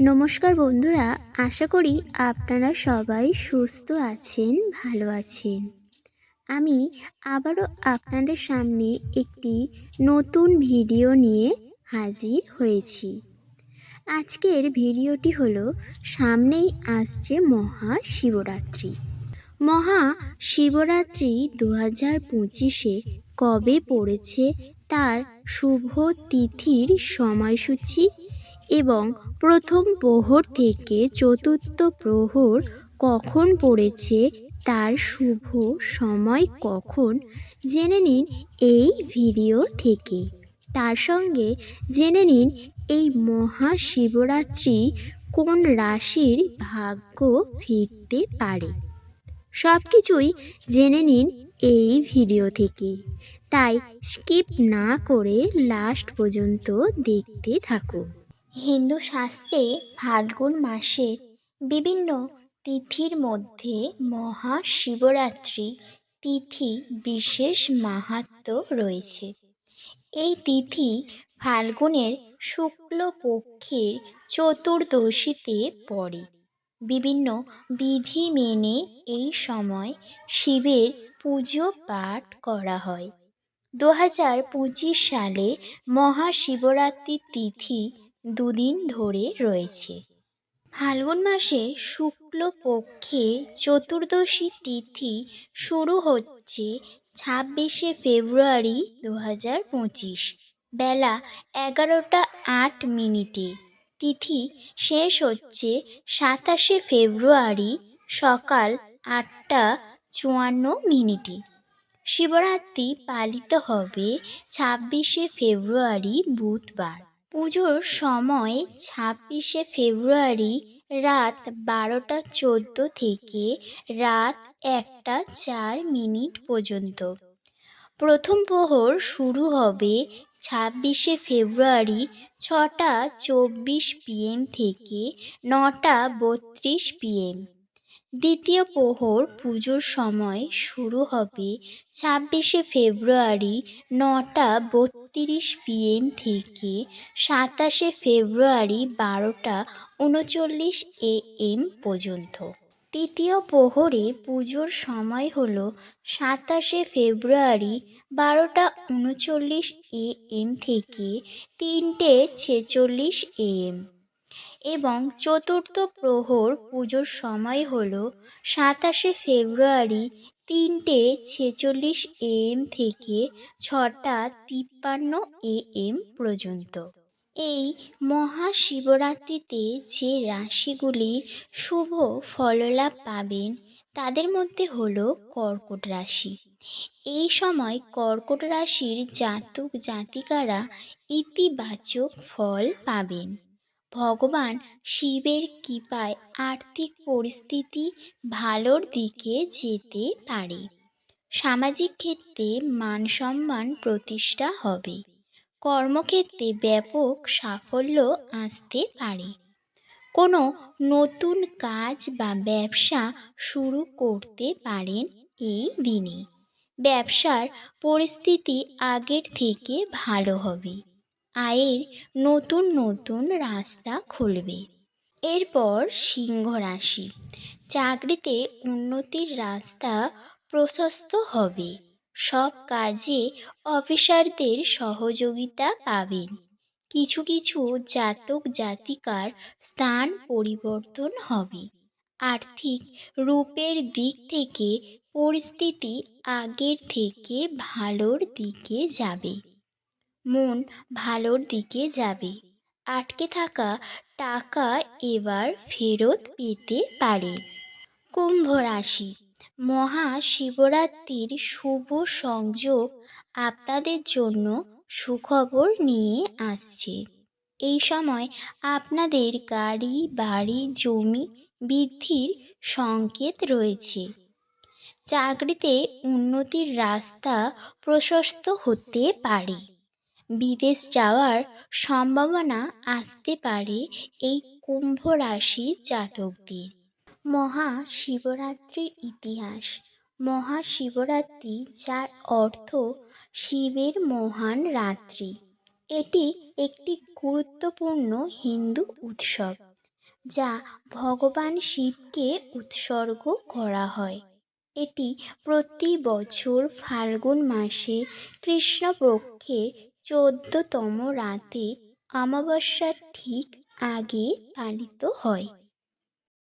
নমস্কার বন্ধুরা, আশা করি আপনারা সবাই সুস্থ আছেন, ভালো আছেন। আমি আবারও আপনাদের সামনে একটি নতুন ভিডিও নিয়ে হাজির হয়েছি। আজকের ভিডিওটি হলো, সামনেই আসছে মহা শিবরাত্রি। মহা শিবরাত্রি দু হাজার পঁচিশে কবে পড়েছে তার শুভ তিথির সময়সূচি এবং প্রথম প্রহর থেকে চতুর্থ প্রহর কখন পড়েছে, তার শুভ সময় কখন, জেনে নিন এই ভিডিও থেকে। তার সঙ্গে জেনে নিন এই মহাশিবরাত্রি কোন রাশির ভাগ্য ফিরতে পারে। সব কিছুই জেনে নিন এই ভিডিও থেকে। তাই স্কিপ না করে লাস্ট পর্যন্ত দেখতে থাকুন। হিন্দু শাস্ত্রে ফাল্গুন মাসের বিভিন্ন তিথির মধ্যে মহাশিবরাত্রি তিথি বিশেষ মাহাত্ম্য রয়েছে। এই তিথি ফাল্গুনের শুক্লপক্ষের চতুর্দশীতে পড়ে। বিভিন্ন বিধি মেনে এই সময় শিবের পুজো পাঠ করা হয়। দু হাজার পঁচিশ সালে মহাশিবরাত্রির তিথি দুদিন ধরে রয়েছে। ফাল্গুন মাসে শুক্লপক্ষের চতুর্দশী তিথি শুরু হচ্ছে ছাব্বিশে ফেব্রুয়ারি দু হাজার পঁচিশ বেলা এগারোটা আট মিনিটে। তিথি শেষ হচ্ছে সাতাশে ফেব্রুয়ারি সকাল আটটা চুয়ান্ন মিনিটে। শিবরাত্রি পালিত হবে ছাব্বিশে ফেব্রুয়ারি বুধবার। পুজোর সময় ছাব্বিশে ফেব্রুয়ারি রাত বারোটা চোদ্দ থেকে রাত একটা চার মিনিট পর্যন্ত। প্রথম প্রহর শুরু হবে ছাব্বিশে ফেব্রুয়ারি ছটা চব্বিশ পিএম থেকে নটা বত্রিশ পিএম দ্বিতীয় প্রহর পুজোর সময় শুরু হবে ছাব্বিশে ফেব্রুয়ারি নটা বত্রিশ পিএম থেকে সাতাশে ফেব্রুয়ারি বারোটা উনচল্লিশ এএম পর্যন্ত। তৃতীয় প্রহরে পুজোর সময় হল সাতাশে ফেব্রুয়ারি বারোটা উনচল্লিশ এএম থেকে তিনটে ছেচল্লিশ এএম। এবং চতুর্থ প্রহর পুজোর সময় হল সাতাশে ফেব্রুয়ারি তিনটে ছেচল্লিশ এএম থেকে ছটা তিপ্পান্ন এএম পর্যন্ত। এই মহাশিবরাত্রিতে যে রাশিগুলি শুভ ফললাভ পাবেন, তাদের মধ্যে হলো কর্কট রাশি। এই সময় কর্কট রাশির জাতক জাতিকারা ইতিবাচক ফল পাবেন। ভগবান শিবের কৃপায় আর্থিক পরিস্থিতি ভালোর দিকে যেতে পারে। সামাজিক ক্ষেত্রে মান সম্মান প্রতিষ্ঠা হবে। কর্মক্ষেত্রে ব্যাপক সাফল্য আসতে পারে। কোনো নতুন কাজ বা ব্যবসা শুরু করতে পারেন এই দিনে। ব্যবসার পরিস্থিতি আগের থেকে ভালো হবে। আয়ের নতুন নতুন রাস্তা খুলবে। এরপর সিংহ রাশি। চাকরিতে উন্নতির রাস্তা প্রশস্ত হবে। সব কাজে অফিসারদের সহযোগিতা পাবেন। কিছু কিছু জাতক, জাতিকার স্থান পরিবর্তন হবে। আর্থিক রূপের দিক থেকে পরিস্থিতি আগের থেকে ভালোর দিকে যাবে। মন ভালোর দিকে যাবে। আটকে থাকা টাকা এবার ফেরত পেতে পারে। কুম্ভ রাশি। মহাশিবরাত্রির শুভ সংযোগ আপনাদের জন্য সুখবর নিয়ে আসছে। এই সময় আপনাদের গাড়ি, বাড়ি, জমি বৃদ্ধির সংকেত রয়েছে। চাকরিতে উন্নতির রাস্তা প্রশস্ত হতে পারে। বিদেশ যাওয়ার সম্ভাবনা আসতে পারে এই কুম্ভ রাশি জাতকদের। মহা শিবরাত্রির ইতিহাস। মহাশিবরাত্রি যার অর্থ শিবের মহান রাত্রি। এটি একটি গুরুত্বপূর্ণ হিন্দু উৎসব, যা ভগবান শিবকে উৎসর্গ করা হয়। এটি প্রতি বছর ফাল্গুন মাসে কৃষ্ণপক্ষের চোদ্দতম রাতে অমাবস্যার ঠিক আগে পালিত হয়।